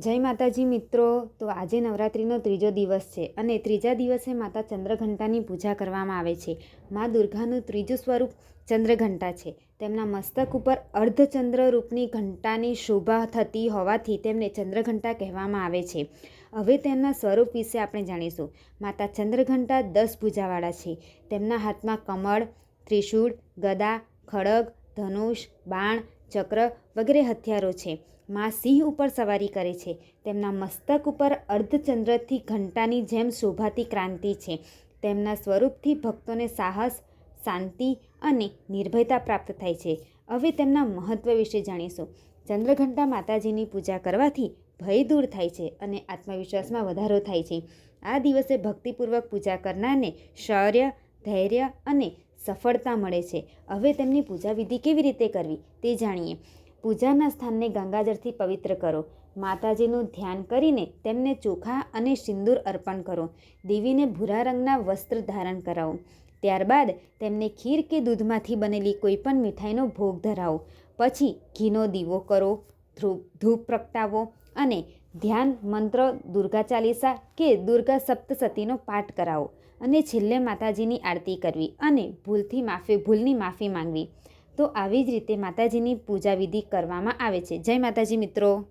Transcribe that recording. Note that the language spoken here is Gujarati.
જય માતાજી મિત્રો. તો આજે નવરાત્રિનો ત્રીજો દિવસ છે અને ત્રીજા દિવસે માતા ચંદ્રઘંટાની પૂજા કરવામાં આવે છે. મા દુર્ગાનું ત્રીજું સ્વરૂપ ચંદ્રઘંટા છે. તેમના મસ્તક ઉપર અર્ધચંદ્ર રૂપની ઘંટાની શોભા થતી હોવાથી તેમને ચંદ્રઘંટા કહેવામાં આવે છે. હવે તેમના સ્વરૂપ વિશે આપણે જાણીશું. માતા ચંદ્રઘંટા દસ ભૂજાવાળા છે. તેમના હાથમાં કમળ, ત્રિશૂળ, ગદા, ખડગ, ધનુષ, બાણ ચક્ર વગેરે હથિયારો છે. મા સિંહ ઉપર સવારી કરે છે. તેમના મસ્તક ઉપર અર્ધચંદ્રથી ઘંટાની જેમ શોભાતી ક્રાંતિ છે. તેમના સ્વરૂપથી ભક્તોને સાહસ, શાંતિ અને નિર્ભયતા પ્રાપ્ત થાય છે. હવે તેમના મહત્વ વિશે જાણીશું. ચંદ્રઘંટા માતાજીની પૂજા કરવાથી ભય દૂર થાય છે અને આત્મવિશ્વાસમાં વધારો થાય છે. આ દિવસે ભક્તિપૂર્વક પૂજા કરનારને શૌર્ય, ધૈર્ય અને સફળતા મળે છે. હવે તેમની પૂજા વિધિ કેવી રીતે કરવી તે જાણીએ. પૂજાના સ્થાનને ગંગાજળથી પવિત્ર કરો. માતાજીનું ધ્યાન કરીને તેમને ચોખા અને સિંદૂર અર્પણ કરો. દેવીને ભૂરા રંગના વસ્ત્ર ધારણ કરાવો. ત્યારબાદ તેમને ખીર કે દૂધમાંથી બનેલી કોઈપણ મીઠાઈનો ભોગ ધરાવો. પછી ઘીનો દીવો કરો ધૂપ પ્રગટાવો અને ધ્યાન, મંત્ર, દુર્ગા ચાલીસા કે દુર્ગા સપ્તસતીનો પાઠ કરાવો અને છેલ્લે માતાજીની આરતી કરવી અને ભૂલથી માફી, ભૂલની માફી માંગવી. તો આવી જ રીતે માતાજીની પૂજા વિધિ કરવામાં આવે છે. જય માતાજી મિત્રો.